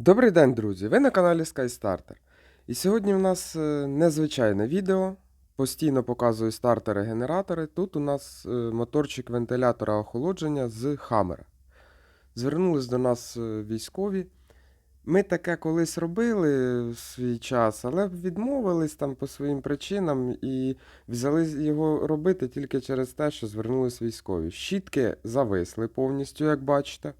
Добрий день, друзі! Ви на каналі SkyStarter. І сьогодні в нас е, незвичайне відео. Постійно показую стартери-генератори. Тут у нас е, моторчик вентилятора охолодження з Хаммера. Звернулись до нас е, військові. Ми таке колись робили в свій час, але відмовились там по своїм причинам і взяли його робити тільки через те, що звернулись військові. Щітки зависли повністю, як бачите.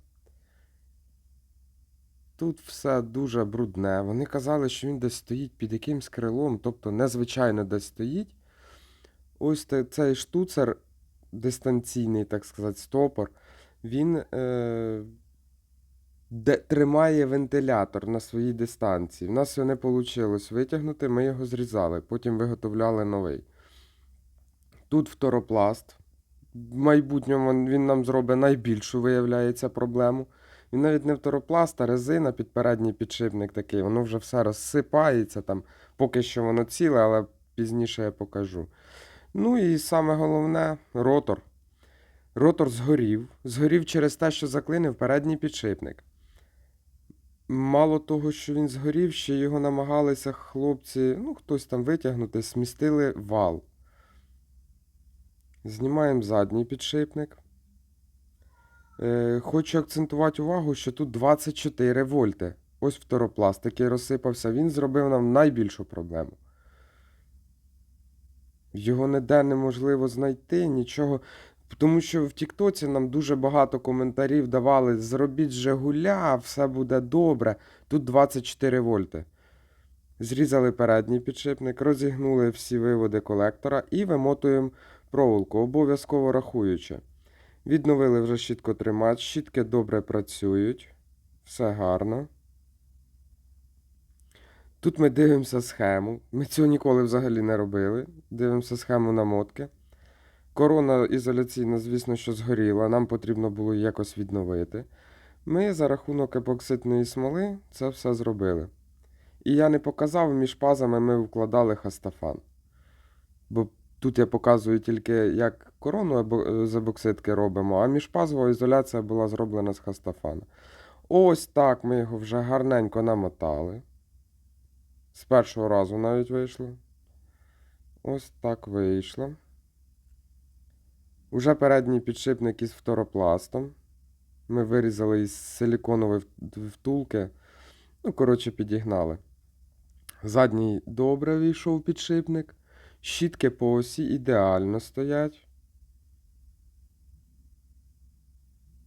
Тут все дуже брудне. Вони казали, що він десь стоїть під якимсь крилом, тобто незвичайно десь стоїть. Ось цей штуцер, дистанційний, так сказати, стопор, він е, де, тримає вентилятор на своїй дистанції. У нас його не вийшло витягнути, ми його зрізали, потім виготовляли новий. Тут фторопласт. В майбутньому він- нам зробить найбільшу, виявляється, проблему. Він навіть не фторопласт, а резина під передній підшипник такий. Воно вже все розсипається там. Поки що воно ціле, але пізніше я покажу. Ну і саме головне ротор. Ротор згорів. Згорів через те, що заклинив передній підшипник. Мало того, що він згорів, ще його намагалися хлопці, ну, хтось там витягнути, смістили вал. Знімаємо задній підшипник. Е, хочу акцентувати увагу, що тут 24 вольти. Ось фторопласт, який розсипався, він зробив нам найбільшу проблему. Його ніде неможливо знайти, нічого. Тому що в Тіктоці нам дуже багато коментарів давали: зробіть Жигуля, все буде добре. Тут 24 вольти. Зрізали передній підшипник, розігнули всі виводи колектора і вимотуємо проволоку, обов'язково рахуючи. Відновили вже щіткотримач, щітки добре працюють, все гарно. Тут ми дивимося схему. Ми цього ніколи взагалі не робили. Дивимося схему намотки. Корона ізоляційна, звісно, що згоріла, нам потрібно було якось відновити. Ми за рахунок епоксидної смоли це все зробили. І я не показав, між пазами ми вкладали хастафан. Бо тут я показую тільки, як корону ебо- з ебоксидки робимо, а міжпазова ізоляція була зроблена з хастафана. Ось так ми його вже гарненько намотали. З першого разу навіть вийшло. Ось так вийшло. Уже передній підшипник із фторопластом. Ми вирізали із силіконової втулки. Ну, коротше, підігнали. Задній добре війшов підшипник. Щітки по осі ідеально стоять.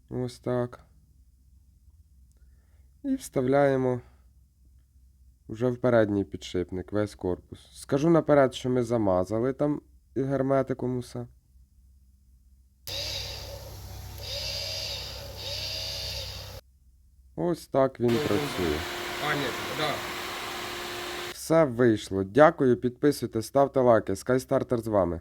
Ось так. І вставляємо вже в передній підшипник, весь корпус. Скажу наперед, що ми замазали там герметиком усе. Ось так він працює. А, ні, да. Все вийшло. Дякую, підписуйтесь, ставте лайки. Скайстартер з вами.